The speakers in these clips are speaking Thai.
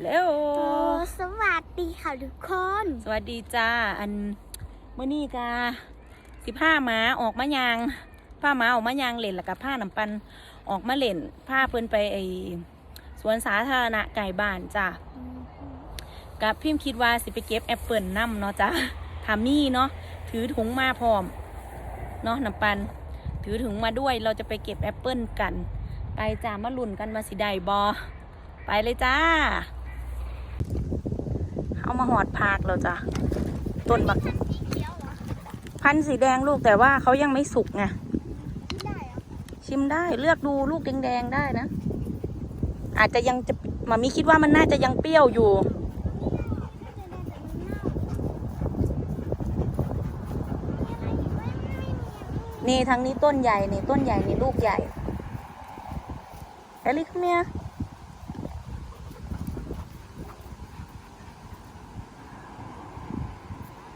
ฮัลโหลโอ้สวัสดีค่ะทุกคน สวัสดีจ้า อันเมื่อนี้กาสิผ้าหมาออกมายางผ้าหมาออกมายางเล่นแล้วกับผ้าน้ำปันออกมาเล่นผ้าเพิ่นไปไอสวนสาธารณะไก่บ้านจ้ากับพิมพ์คิดว่าสิไปเก็บแอปเปิลน้ำเนาะจ้าทามี่เนาะถือถุงมาพร้อมเนาะน้ำปัน ถือถุงมาด้วยเราจะไปเก็บแอปเปิลกัน ไปจ้ามาลุ่นกันมาสิได้บอไปเลยจ้าเอา มาหอดพากแล้วจ้ะต้นบักสีเขียวเหรอพันธุ์สีแดงลูกแต่ว่าเขายังไม่สุกไงไม่ได้เหรอชิมได้เลือกดูลูกแดงๆได้นะ อาจจะยังจะมามีคิดว่ามันน่าจะยังเปรี้ยวอยู่ นี่ทางนี้ต้นใหญ่นี่ต้นใหญ่นี่ลูกใหญ่เอลิคเมีย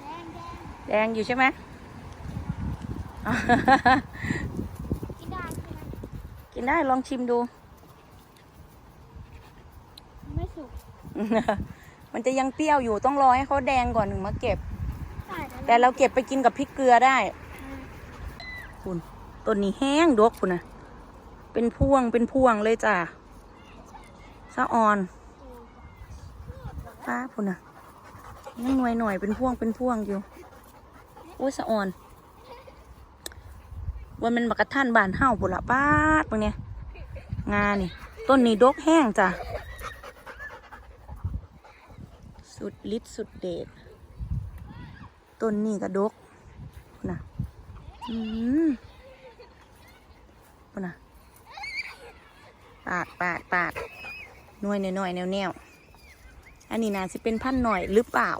แดงแดงแดงอยู่ใช่ไหมกินได้ใช่ไหมกินได้ลองชิมดู ไม่สุกมันจะยังเปรี้ยวอยู่ต้องรอให้เขาแดงก่อนถึงมาเก็บใช่แต่เราเก็บไปกินกับพริกเกลือได้ คุณต้นนี้แห้งดกคุณนะเป็นพวงเป็นพวงเลยจ้ะสะออนป้าคุณนะยังหน่วยหน่อยเป็นพวงเป็นพวงอยู่ อุ้ยสะออนวันมันบักกระทันบานเห่าปุ่นละป้าดตรงเนี้ยงานี่ ต้นนี้ดกแห้งจ้ะ สุดฤทธิ์สุดเดชต้นนี้ก็ดกนะอืมปนะปาดปาดปาดหน่วยหน่อยแนวแนวอันนี้น่าจะเป็นพันหน่อยหรือเปล่า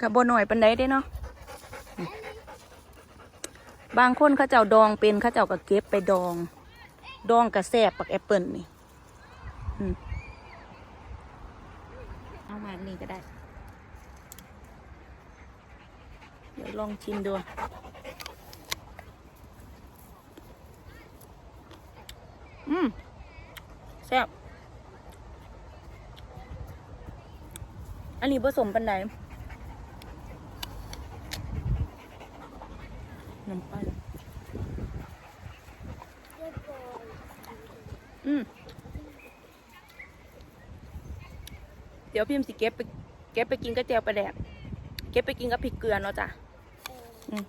กับโบหน่อยปันไดได้เนาะ บางคนเขาเจ้าดองเป็นเขาเจ้าก็เก็บไปดอง ดองกระแสบปักแอปเปิลนี่เอามานี่ก็ได้ เดี๋ยวลองชิมดูอืมแซ่บอันนี้ผสมปันได น้ำปลาอืมเดี๋ยวพิมสิเก็บไปเก็บไปกินกับเจียวปลาแดกเก็บไปกินกับพริกเกลือเนาะจ้ะ อืม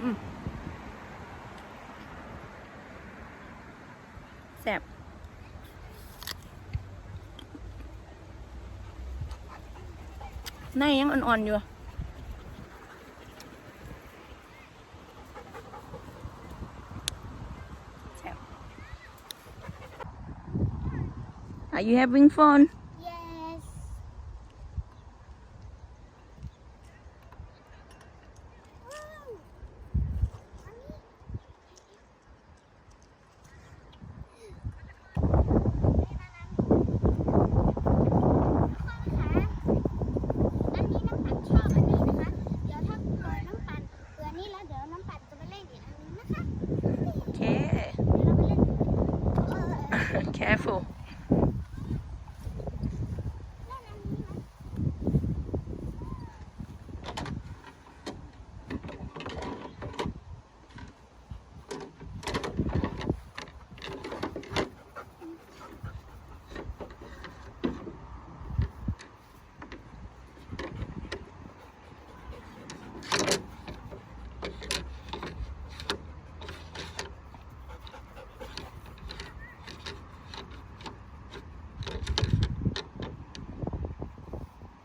อืมแซ่บ ในยังอ่อนๆอยู่แซ่บ Are you having fun? yes อันนี้น้ำปั่นชอบอันนี้นะคะ เดี๋ยวถ้าเกิดน้ำปั่นเกลือนี่แล้วเดี๋ยวน้ำปั่นจะมาเล่นอีกอันนึงนะคะ Okay. เดี๋ยวเรามาเล่นเออ Careful. เล่นอันนี้นะ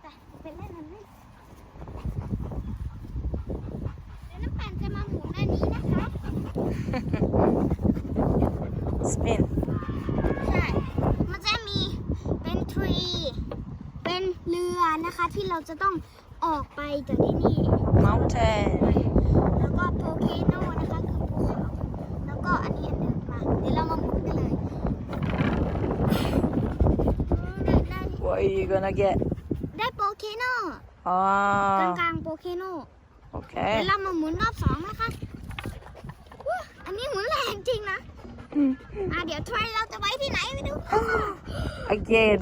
ไปไปเล่นอันนี้เดี๋ยวน้ำปั่นจะมาหมุนอันนี้นะคะ Spin. ใช่ มันจะมีเป็นทรี เป็นเรือนะคะที่เรา จะต้องออกไปจากที่นี่ Mountain. แล้วก็โพเคโนนะคะคือภูเขาแล้วก็อันนี้อันเดิมมาเดี๋ยวเรามาหมุนกันเลย ได้ได้ What are you gonna get? ได้โพเคโนกลาง Oh. กลางๆโพเคโนโอโอเคเดี๋ยวเรามาหมุนรอบสองนะคะอู้อันนี้หมุนแรงจริงนะอะเดี๋ยวทรยเราจะไว้ที่ไหนไปดู again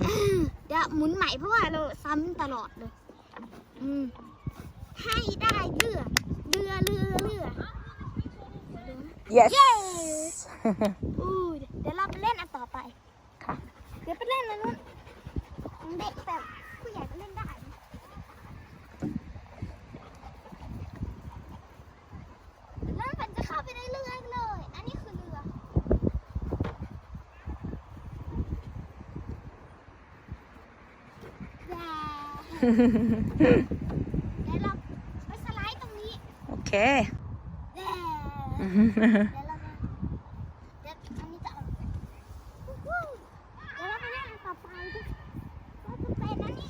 เดี๋ยวหมุนใหม่เพราะว่าเราซ้ำตลอดเลยอืม ให้ได้เรือเรือเรือเรือ yes เย้อู้เดี๋ยวเราไปเล่นอันต่อไป ค่ะ เดี๋ยวไปเล่นอันนู้นของเด็กแบบผู้ใหญ่ก็เล่นได้นะแล้วมันจะเข้าไปในเรือเลยอันนี้คือเรือ แย่ เดี๋ยวเราไปสไลด์ตรงนี้ โอเค แย่เดี๋ยวเราจะเดี๋ยวอันนี้จะเอาวู้ฮู้เดี๋ยวเราไปเล่นอันต่อไปที่ก็จะเป็นอันนี้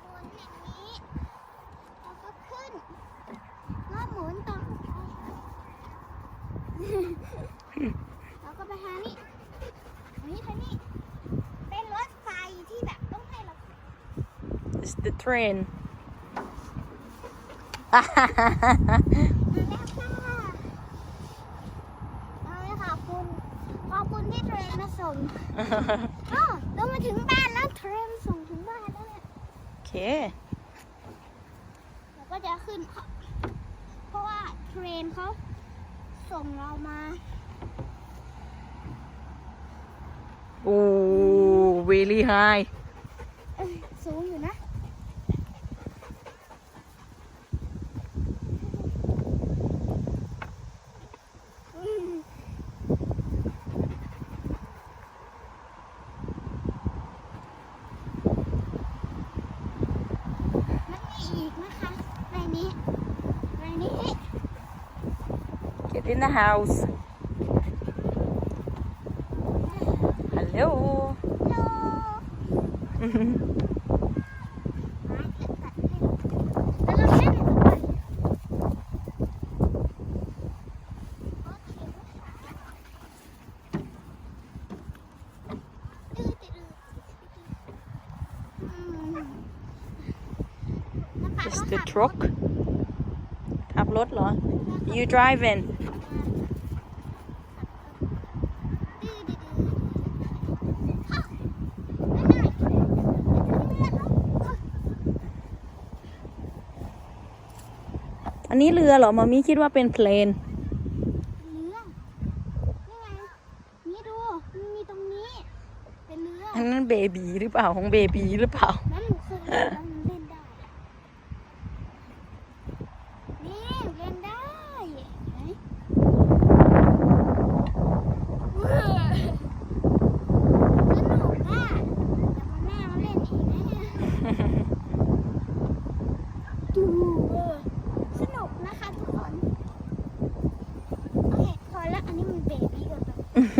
หมุนอย่างนี้แล้วก็ขึ้นแล้วหมุนต่อไปแล้วก็ไปทางนี้อันนี้ทางนี้ เป็นรถไฟที่แบบต้องให้เรา it's the train มาแล้วค่ะเอาเลยค่ะคุณขอบคุณที่เทรนมาส่งอ๋อเรามาถึงบ้านแล้วเทรนส่งถึงบ้านแล้วเนี่ยโอเค เราก็จะขึ้น เพราะเพราะว่าเทรนเขาส่งเรามา โอ้ really high ลา is เขา the ขับ truck ขับรถเหรอ you driving อันนี้เรือเหรอมามีคิดว่าเป็นเพลน เรือนี่ไงนี่ดูมันมีตรงนี้ เป็นเรือ อันนั้นเบบีหรือเปล่าของเบบีหรือเปล่าแ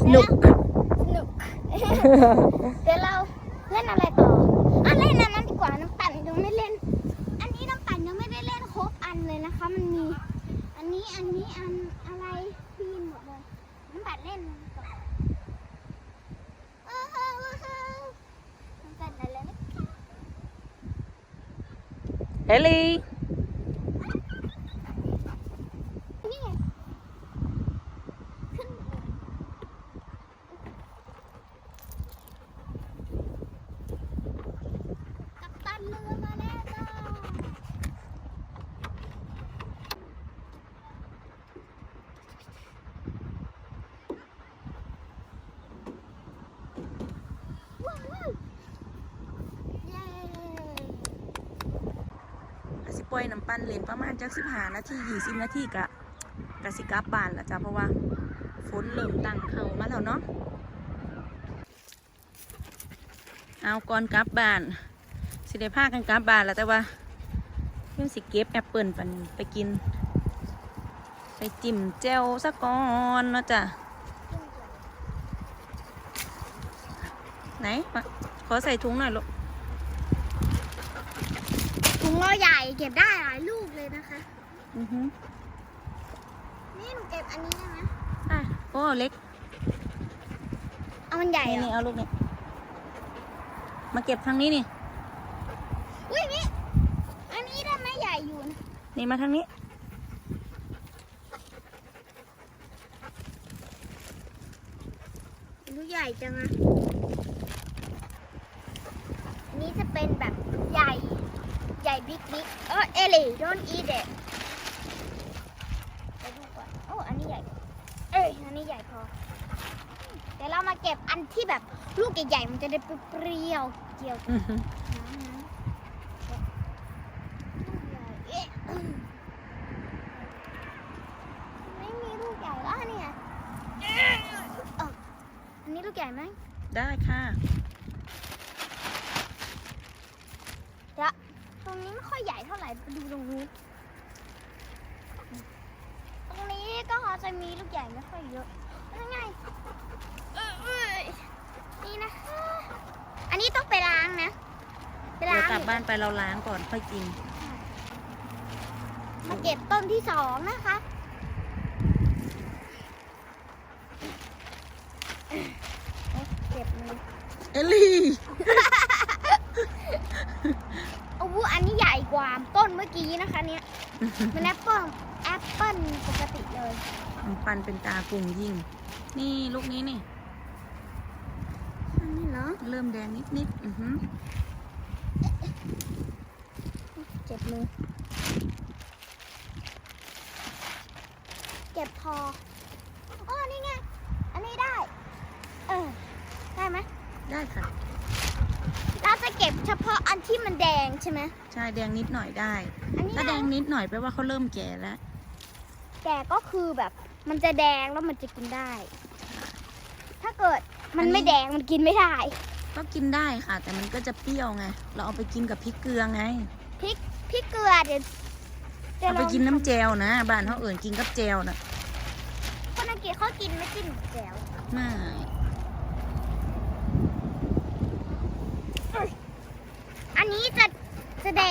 สนุก สนุก เดี๋ยวเราเล่นอะไรต่ออะเล่นอันนั้นดีกว่าน้ำปั่นยังไม่เล่น อันนี้น้ำปั่นยังไม่ได้เล่นครบอันเลยนะคะ มันมี อันนี้อันนี้อันอะไรพีนหมดเลยน้ำปั่นเล่นก่อนเอน้ำปั่นอะไรนะคะเฮลี่ ปล่อยน้ำปั้นเล่นประมาณจักสิบห้านาทียี่สิบนาทีกะกะสิกลับบ้านละจ้ะเพราะว่าฝนเริ่มตั้งเข้ามาแล้วเนาะเอาก่อนกลับบ้าน สิได้พากันกลับบ้านแล้วแต่ว่าเพิ่งสิเก็บแอปเปิลปันไปกิน ไปจิ้มแจ่วซะก่อนนะจ้ะไหนมาขอใส่ถุงหน่อยลูก งเราใหญ่เก็บได้หลายลูกเลยนะคะ อือฮึนี่หนูเก็บอันนี้ได้ไหมอะโอ้ เล็ก เอามันใหญ่นี่เหรนี่อเอาลูกนี่มาเก็บทางนี้นี่ อุ้ยนี่อันนี้ได้ไหมใหญ่อยู่นะนี่มาทางนี้ ลูกใหญ่จังอะอันนี้จะเป็นแบบใหญ่ ใหญ่บิ๊กบิ๊กเออเอลี่ don't eat it ไปดูก่อนโอ้อันนี้ใหญ่ เอ้ยอันนี้ใหญ่พอ เดี๋ยวเรามาเก็บอันที่แบบลูกใหญ่ๆมันจะได้เปรี้ยวๆเกี่ยวอือฮึน้ำนะเอ๊ะไม่มีลูกใหญ่แล้วเนี่ยเอ๊ะเอ้าอันนี้ลูกใหญ่ไหมได้ค่ะ เดี๋ยวตรงนี้ไม่ค่อย ใหญ่เท่าไหร่ไปดูตรงนู้นตรงนี้ก็จะมีลูกใหญ่ไม่ค่อยเยอะยังไงเอ้ยเอ้ยนี่นะคะ อันนี้ต้องไปล้างนะไปเดี๋ยล้าวงกลับบ้านไปเราล้างก่อนค่อยกิน มาเก็บต้นที่สองนะคะเอ๊ะเก็บเลยเอลลี่ โอ้โหอันนี้ใหญ่ กว่าต้นเมื่อกี้นะคะเนี่ยมันแอปเปิ้ลแอปเปิ้ลปกติเลยมันปันเป็นตากุ่งยิ่ง นี่ลูกนี้นี่ อันนี้เหรอ เริ่มแดงนิดนิดๆอือฮึเจ็บมือเก็บพออ๋อนี่ไง อันนี้ได้ เออ ได้ไหมได้ค่ะเรา จะเก็บเฉพาะอันที่มันแดงใช่ไหม ใช่แดงนิดหน่อยได้ อันนี้ถ้าแดนะงนิดหน่อยแปลว่าเขาเริ่มแก่แล้วแต่ก็คือแบบมันจะแดงแล้วมันจะกินได้ ถ้าเกิดมันอันนี้ไม่แดงมันกินไม่ได้ ก็กินได้ค่ะ แต่มันก็จะเปรี้ยวไง เราเอาไปกินกับพริกเกลือไง พริกพริกเกลือเดี๋ยวดี๋ยวเอาไปกินน้ำแจวนะ บ้านเขาเอื่นกินกับแจวนะคนอังกฤษเขากินไม่กินแจ่วไม่ อันนี้จะ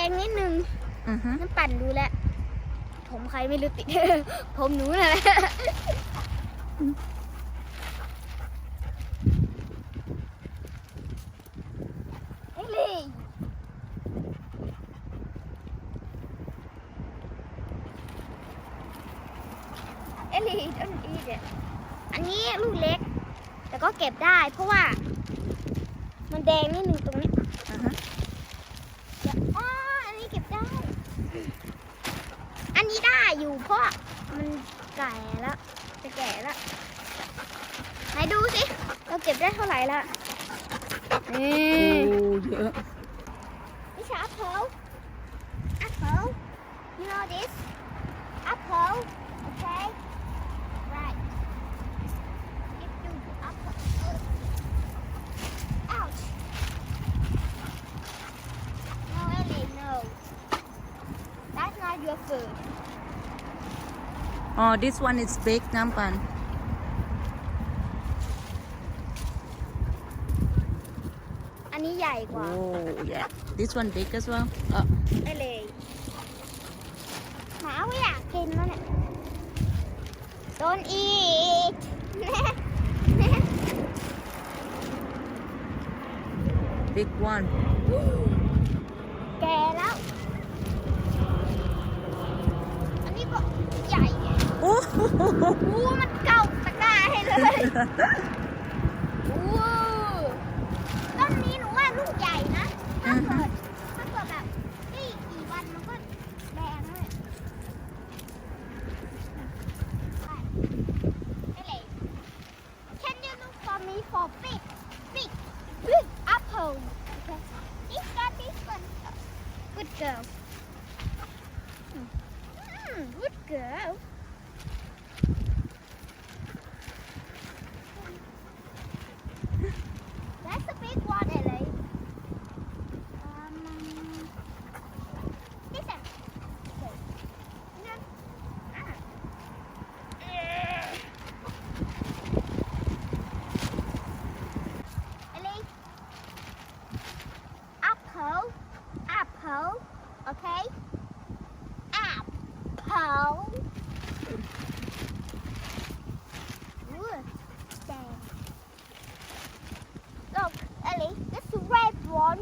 จะแดงนิดนึงอือฮึน้ำปั่นดูแลวผมใครไม่รู้ติด ผมหนูนั่นแหละเอ้ยลี่เอลลี่ต้นอีเดอันนี้ลูกเล็ก แต่ก็เก็บได้เพราะว่า มันแดงนิดนึงตรงนี้ อือฮึ เดี๋ยวอ๋ออันนี้เก็บได้ อันนี้ได้อยู่เพราะมันแก่แล้วจะแก่แล้วไหนดูสิเราเก็บได้เท่าไหร่ละนี่โอ้เยอะนี่ใช่ apple apple you know this apple okay right give you the apple ouch no Ellie no that's not your food อ๋อ this one is big น้ำปันอันนี้ใหญ่กโอ้ว่า yeah this one big as well เออได้เลยหมาไม่อยากกินแล้วเนี่ย Don't eat บิ๊ก one แก่แล้ว อู้มันเก่าตะกร้าให้เลยอู้ต้นนี้หนูว่าลูกใหญ่นะถ้าเกิดถ้าเกิดแบบนี่กี่วันมันก็แดงเลยไปไปเลย Can you look for me for big, big, big apple? Okay. This one, this one. Good girl. Mm, good girl. That's a big one, Ellie. Um, this one. Okay. No. Ah. Ellie. Apple. Apple. Okay. Apple. Ooh, dang. Look, Ellie, this red one.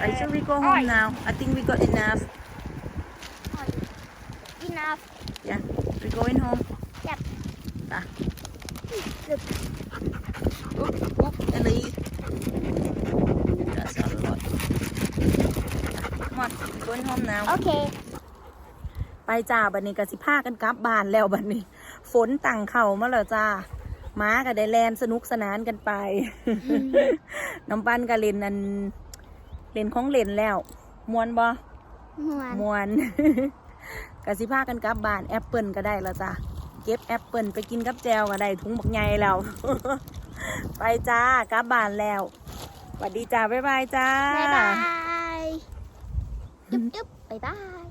I should we go home now I think we got enough Enough. yeah we going home Yep. Ah. Look. Oop, oop, Ellie. That's a lot. Come on, we're going home now. Okay. ไปจ้าบัดนี้ก็สิพากันกลับบ้านแล้วบัดนี้ ฝนตั้งเข่ามาแล้วจ้าม้าก็ได้แลนสนุกสนานกันไป น้ำปั้นก็เล่นนันเล่นของเล่นแล้วมวนบ่เหมือนมวนก็สิพากันกลับบ้านแอปเปิลก็ได้แล้วจ้าเก็บแอปเปิลไปกินกับแจวก็ได้ถุงบักใหญ่แล้ว ไปจ้ากลับบ้านแล้วสวัสดีจ้าบ๊ายบายจ้าบ๊ายบายจุ๊บจุ๊บบ๊ายบาย